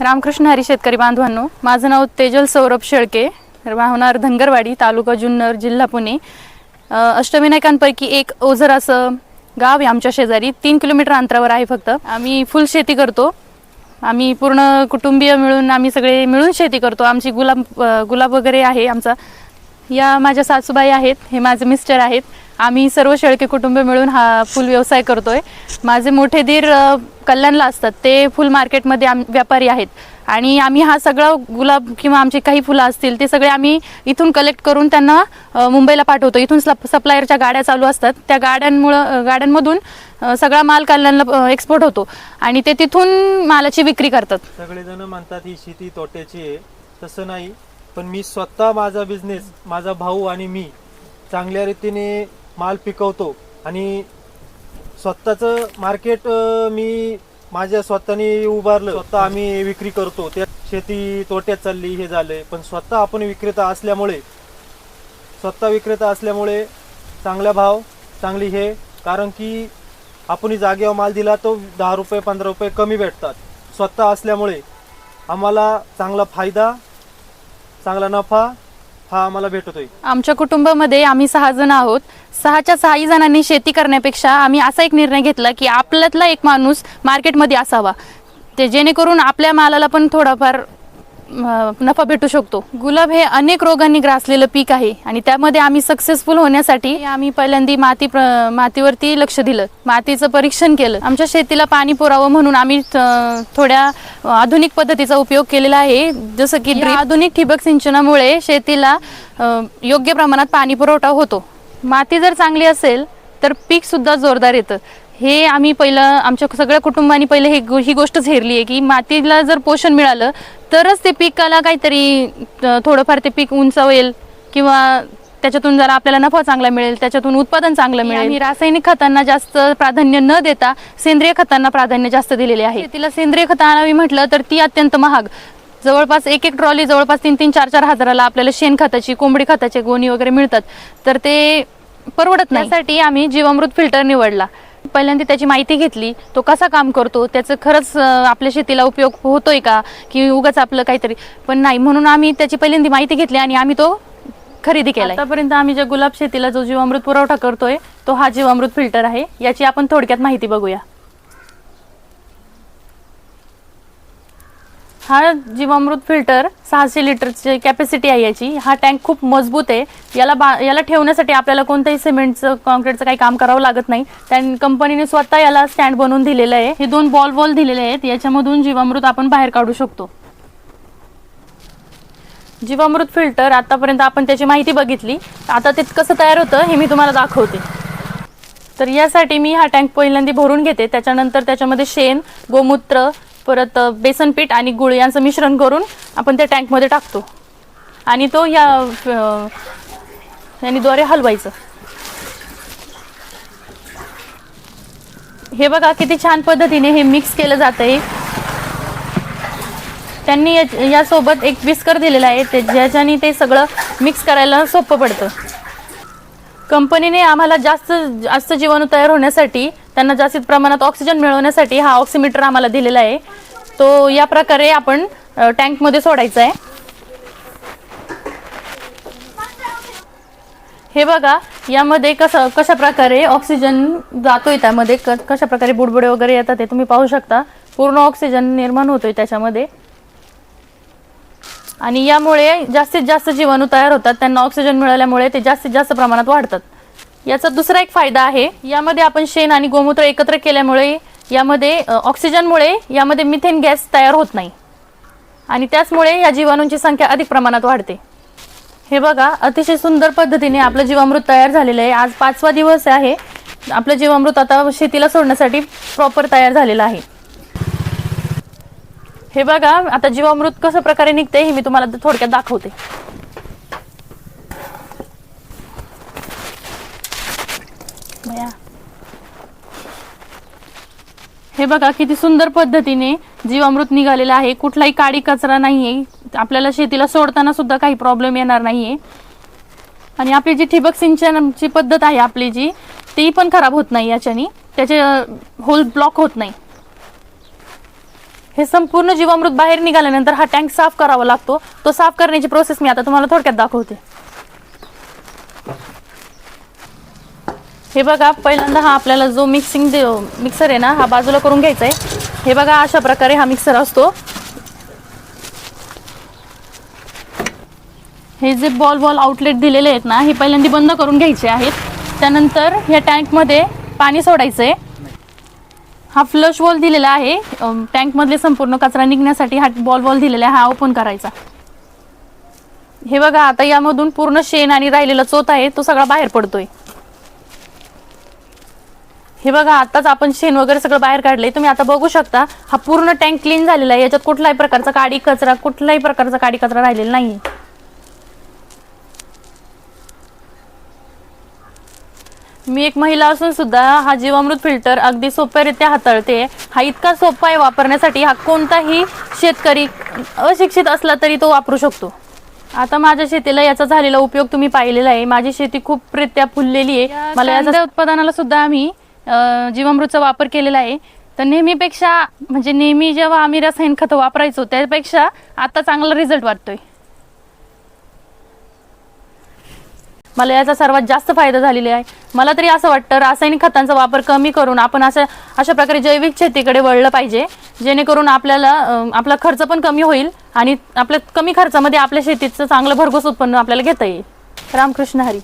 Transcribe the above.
रामकृष्ण हरी शेतकरी बांधवांनो माझं नाव तेजल सौरभ शेळके. राहणार धनगरवाडी तालुका जुन्नर जिल्हा पुणे. अष्टविनायकांपैकी एक ओझर असं गाव आहे आमच्या शेजारी. तीन किलोमीटर अंतरावर आहे फक्त. आम्ही फुल शेती करतो. आम्ही पूर्ण कुटुंबीय मिळून आम्ही सगळे मिळून शेती करतो. आमची गुलाब गुलाब वगैरे आहे आमचा. या माझ्या सासूबाई आहेत हे माझे मिस्टर आहेत. आम्ही सर्व शेळके कुटुंब मिळून हा फुल व्यवसाय करतोय. माझे मोठे दीर कल्याणला असतात. ते फुल मार्केटमध्ये आम व्यापारी आहेत. आणि आम्ही हा सगळा गुलाब किंवा आमचे काही फुलं असतील ते सगळे आम्ही इथून कलेक्ट करून त्यांना मुंबईला पाठवतो. इथून सप सप्लायरच्या गाड्या चालू असतात. त्या गाड्यांमुळं गाड्यांमधून सगळा माल कल्याणला एक्सपोर्ट होतो. आणि ते तिथून मालाची विक्री करतात. सगळेजण म्हणतात ही शेती तोट्याची आहे. तसं नाही. पण मी स्वतः माझा बिझनेस माझा भाऊ आणि मी चांगल्या रीतीने माल पिकवतो. आणि स्वतःचं मार्केट मी माझ्या स्वतःने उभारलं. स्वतः आम्ही विक्री करतो. त्या शेती तोट्यात चालली हे झालंय. पण स्वतः आपण विक्रेता असल्यामुळे स्वतः विक्रेता असल्यामुळे चांगला भाव चांगली हे कारण की आपण जागेवर माल दिला तो दहा रुपये पंधरा रुपये कमी भेटतात. स्वतः असल्यामुळे आम्हाला चांगला फायदा चांगला नफा हा आम्हाला भेटतोय. आमच्या कुटुंबामध्ये आम्ही सहा जण आहोत. सहाच्या सहाही जणांनी शेती करण्यापेक्षा आम्ही असा एक निर्णय घेतला की आपल्यातला एक माणूस मार्केटमध्ये असावा. ते जेणेकरून आपल्या मालाला पण थोडाफार नफा भेटू शकतो. गुलाब हे अनेक रोगांनी ग्रासलेलं पीक आहे आणि त्यामध्ये आम्ही सक्सेसफुल होण्यासाठी आम्ही पहिल्यांदा माती प्र- मातीवरती लक्ष दिलं. मातीचं परीक्षण केलं. आमच्या शेतीला पाणी पुरावं म्हणून आम्ही थोड्या आधुनिक पद्धतीचा उपयोग केलेला आहे. जसं की. आधुनिक ठिबक सिंचनामुळे शेतीला योग्य प्रमाणात पाणी पुरवठा होतो. माती जर चांगली असेल तर पीक सुद्धा जोरदार येतं. हे आम्ही पहिलं आमच्या सगळ्या कुटुंबानी पहिले हे गो- ही गोष्ट झेरली आहे की मातीला जर पोषण मिळालं तरच ते पिकाला काहीतरी थोडंफार ते पीक उंचावेल किंवा त्याच्यातून जरा आपल्याला नफा चांगला मिळेल त्याच्यातून उत्पादन चांगलं मिळेल. रासायनिक खतांना जास्त प्राधान्य न देता सेंद्रिय खतांना प्राधान्य जास्त दिलेले आहे. तिला सेंद्रिय खत आणावी म्हटलं तर ती अत्यंत महाग. जवळपास एक एक ट्रॉली जवळपास तीन तीन चार चार हजाराला आपल्याला शेणखताची कोंबडी खताची गोणी वगैरे मिळतात. तर ते परवडत नाही. त्यासाठी आम्ही जीवामृत फिल्टर निवडला. पहिल्यांदा त्याची माहिती घेतली तो कसा काम करतो त्याचं खरंच आपल्या शेतीला उपयोग होतोय का की उगाच आपलं काहीतरी. पण नाही म्हणून आम्ही त्याची पहिल्यांदा माहिती घेतली आणि आम्ही तो खरेदी केला आतापर्यंत आम्ही ज्या गुलाब शेतीला जो जीवामृत पुरवठा करतोय तो हा जीवामृत फिल्टर आहे. याची आपण थोडक्यात माहिती बघूया. हा जीवामृत फिल्टर सहाशे लिटरची कॅपॅसिटी आहे याची. हा टँक खूप मजबूत आहे. याला बा याला ठेवण्यासाठी आपल्याला कोणत्याही सिमेंटचं कॉन्क्रीटचं काही काम करावं लागत नाही. त्या कंपनीने स्वतः याला स्टँड बनवून दिलेलं आहे. हे दोन बॉल बॉल दिलेले आहेत. याच्यामधून जीवामृत आपण बाहेर काढू शकतो. जीवामृत फिल्टर आतापर्यंत आपण त्याची माहिती बघितली. आता ते कसं तयार होतं हे मी तुम्हाला दाखवते. तर यासाठी मी हा टँक पहिल्यांदा भरून घेते. त्याच्यानंतर त्याच्यामध्ये शेण गोमूत्र परत बेसन पीठ आणि गुळ यांचं मिश्रण करून आपण त्या टँकमध्ये टाकतो. आणि तो या यांनी द्वारे हलवायचं. हे बघा किती छान पद्धतीने हे मिक्स केलं जातं आहे त्यांनी या- यासोबत एक विस्कर दिलेला आहे ते ज्याच्याने ते सगळं मिक्स करायला सोपं पडतं. कंपनीने आम्हाला जास्त जास्त जीवाणू तयार होण्यासाठी त्यांना जास्तीत प्रमाणात ऑक्सिजन मिळवण्यासाठी हा ऑक्सिमीटर आम्हाला दिलेला आहे. तो या प्रकारे आपण टँकमध्ये सोडायचा आहे. हे बघा यामध्ये कसं कशा प्रकारे ऑक्सिजन जातोय त्यामध्ये क कशा प्रकारे बुडबुडे वगैरे येतात ते तुम्ही पाहू शकता. पूर्ण ऑक्सिजन निर्माण होतोय त्याच्यामध्ये. आणि यामुळे जास्तीत जास्त जीवाणू तयार होतात. त्यांना ऑक्सिजन मिळाल्यामुळे ते जास्तीत जास्त प्रमाणात वाढतात. याचा दुसरा एक फायदा आहे यामध्ये आपण शेण आणि गोमूत्र एकत्र केल्यामुळे यामध्ये ऑक्सिजनमुळे यामध्ये मिथेन गॅस तयार होत नाही. आणि त्याचमुळे या जीवाणूंची संख्या अधिक प्रमाणात वाढते. हे बघा अतिशय सुंदर पद्धतीने आपलं जीवामृत तयार झालेलं आहे. आज पाचवा दिवस आहे. आपलं जीवामृत आता शेतीला सोडण्यासाठी प्रॉपर तयार झालेलं आहे. हे बघा आता जीवामृत कसं प्रकारे निघते हे मी तुम्हाला थोडक्यात दाखवते. हे बघा किती सुंदर पद्धतीने जीवामृत निघालेलं आहे. कुठलाही काडी कचरा नाहीये. आपल्याला शेतीला सोडताना सुद्धा काही प्रॉब्लेम येणार नाहीये. आणि आपली जी ठिबक सिंचनाची पद्धत आहे आपली जी ती पण खराब होत नाही याच्यानी. त्याचे होल ब्लॉक होत नाही. हे संपूर्ण जीवामृत बाहेर निघाल्यानंतर हा टँक साफ करावा लागतो. तो साफ करण्याची प्रोसेस मी आता तुम्हाला थोडक्यात दाखवते. हे बघा पहिल्यांदा हा आपल्याला जो मिक्सिंग मिक्सर आहे ना हा बाजूला करून घ्यायचा आहे हे बघा अशा प्रकारे हा मिक्सर असतो. हे जे बॉल बॉल आउटलेट दिलेले आहेत ना हे पहिल्यांदा बंद करून घ्यायचे आहेत. त्यानंतर या टँकमध्ये पाणी सोडायचं आहे हा फ्लश वॉल दिलेला आहे. टँकमधले संपूर्ण कचरा निघण्यासाठी हा बॉल बॉल दिलेला आहे. हा ओपन करायचा. हे बघा आता यामधून पूर्ण शेण आणि राहिलेला चोत आहे तो सगळा बाहेर पडतोय. हे बघा आताच आपण शेण वगैरे सगळं बाहेर काढलंय. तुम्ही आता बघू शकता हा पूर्ण टँक क्लीन झालेला आहे. याच्यात कुठल्याही प्रकारचा काडी कचरा कुठल्याही प्रकारचा काडी कचरा राहिलेला नाहीये. मी एक महिला असून सुद्धा हा जीवामृत फिल्टर अगदी सोप्यारित्या हाताळते. हा इतका सोपा आहे वापरण्यासाठी. हा कोणताही शेतकरी अशिक्षित असला तरी तो वापरू शकतो. आता माझ्या शेतीला याचा झालेला उपयोग तुम्ही पाहिलेला आहे. माझी शेती खूप प्रित्या फुललेली आहे. मला याच्या उत्पादनाला सुद्धा आम्ही जीवामृतचा वापर केलेला आहे. तर नेहमीपेक्षा म्हणजे नेहमी जेव्हा आम्ही रसायन खतं वापरायचो त्यापेक्षा आता चांगला रिझल्ट वाटतोय. मला याचा सर्वात जास्त फायदा झालेला आहे. मला तरी असं वाटतं रासायनिक खतांचा वापर कमी करून आपण असं अशा प्रकारे जैविक शेतीकडे वळलं पाहिजे. जेणेकरून आपल्याला आपला खर्च पण कमी होईल आणि आपल्या कमी खर्चामध्ये आपल्या शेतीचं चांगलं भरघोस उत्पन्न आपल्याला घेता येईल. रामकृष्ण हरी.